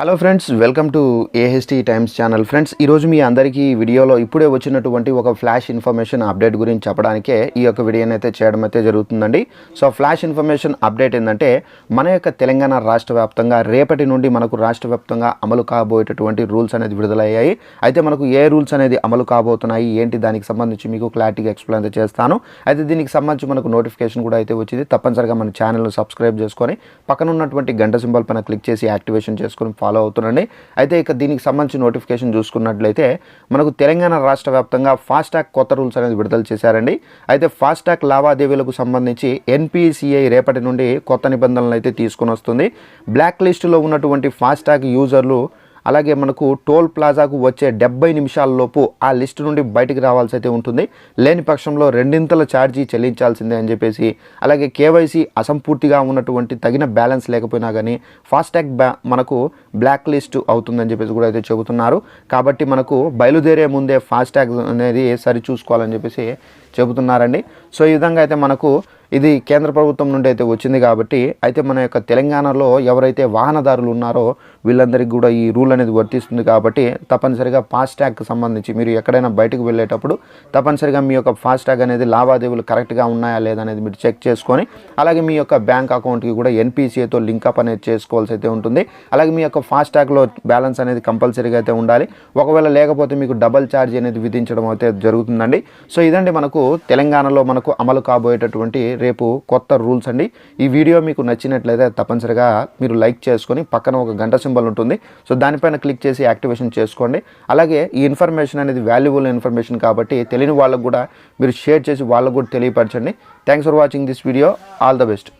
Hello friends welcome to AHT times channel friends ఈరోజు మీ అందరికీ వీడియోలో ఇప్పుడే వచ్చినటువంటి ఒక ఫ్లాష్ ఇన్ఫర్మేషన్ అప్డేట్ గురించి చెప్పడానికే ఈ యొక్క వీడియోని అయితే చేయడం అయితే జరుగుతుందండి. సో ఫ్లాష్ ఇన్ఫర్మేషన్ అప్డేట్ ఏంటంటే మన యొక్క తెలంగాణ రాష్ట్ర వ్యాప్తంగా రేపటి నుండి మనకు రాష్ట్ర వ్యాప్తంగా అమలు కాబోయేటటువంటి రూల్స్ అనేది విడుదలయ్యాయి. అయితే మనకు ఏ రూల్స్ అనేది అమలు కాబోతున్నాయి ఏంటి దానికి సంబంధించి మీకు క్లారిటీగా ఎక్స్ప్లెయిన్ చేస్తాను. అయితే దీనికి సంబంధించి మనకు నోటిఫికేషన్ కూడా అయితే వచ్చింది. తప్పనిసరిగా మన ఛానల్ను సబ్స్క్రైబ్ చేసుకొని పక్కన ఉన్నటువంటి గంట సింబల్ పైన క్లిక్ చేసి యాక్టివేషన్ చేసుకొని ఫాలో అవుతున్నాండి అయితే ఇక దీనికి సంబంధించి నోటిఫికేషన్ చూసుకున్నట్లయితే మనకు తెలంగాణ రాష్ట్ర వ్యాప్తంగా ఫాస్టాగ్ కొత్త రూల్స్ అనేది విడుదల చేశారండి. అయితే ఫాస్టాగ్ లావాదేవీలకు సంబంధించి ఎన్పిసిఐ రేపటి నుండి కొత్త నిబంధనలు అయితే తీసుకొని వస్తుంది. బ్లాక్ లిస్టులో ఉన్నటువంటి ఫాస్టాగ్ యూజర్లు అలాగే మనకు టోల్ ప్లాజాకు వచ్చే డెబ్బై నిమిషాల్లోపు ఆ లిస్టు నుండి బయటకు రావాల్సి అయితే ఉంటుంది. లేని పక్షంలో రెండింతల ఛార్జీ చెల్లించాల్సిందే అని చెప్పేసి అలాగే కేవైసీ అసంపూర్తిగా ఉన్నటువంటి తగిన బ్యాలెన్స్ లేకపోయినా కానీ ఫాస్టాగ్ బ్యా మనకు బ్లాక్ లిస్ట్ అవుతుందని చెప్పేసి కూడా అయితే చెబుతున్నారు. కాబట్టి మనకు బయలుదేరే ముందే ఫాస్టాగ్ అనేది సరి చూసుకోవాలని చెప్పేసి చెబుతున్నారండి. సో ఈ విధంగా అయితే మనకు ఇది కేంద్ర ప్రభుత్వం నుండి అయితే వచ్చింది కాబట్టి అయితే మన యొక్క తెలంగాణలో ఎవరైతే వాహనదారులు ఉన్నారో వీళ్ళందరికీ కూడా ఈ రూల్ అనేది వర్తిస్తుంది కాబట్టి తప్పనిసరిగా ఫాస్టాగ్కి సంబంధించి మీరు ఎక్కడైనా బయటకు వెళ్ళేటప్పుడు తప్పనిసరిగా మీ యొక్క ఫాస్టాగ్ అనేది లావాదేవీలు కరెక్ట్గా ఉన్నాయా లేదా అనేది మీరు చెక్ చేసుకొని అలాగే మీ యొక్క బ్యాంక్ అకౌంట్కి కూడా ఎన్పిసిఐతో లింకప్ అనేది చేసుకోవాల్సి అయితే ఉంటుంది. అలాగే మీ యొక్క ఫాస్టాగ్లో బ్యాలెన్స్ అనేది కంపల్సరీగా అయితే ఉండాలి. ఒకవేళ లేకపోతే మీకు డబల్ ఛార్జ్ అనేది విధించడం అయితే జరుగుతుందండి. సో ఇదండి మనకు తెలంగాణలో మనకు అమలు కాబోయేటటువంటి రేపు కొత్త రూల్స్ అండి. ఈ వీడియో మీకు నచ్చినట్లయితే తప్పనిసరిగా మీరు లైక్ చేసుకొని పక్కన ఒక గంట సింబల్ ఉంటుంది. సో దానిపైన క్లిక్ చేసి యాక్టివేషన్ చేసుకోండి. అలాగే ఈ ఇన్ఫర్మేషన్ అనేది వాల్యుబుల్ ఇన్ఫర్మేషన్ కాబట్టి తెలియని వాళ్ళకు కూడా మీరు షేర్ చేసి వాళ్ళకు కూడా తెలియపరచండి. Thanks for watching this video all the best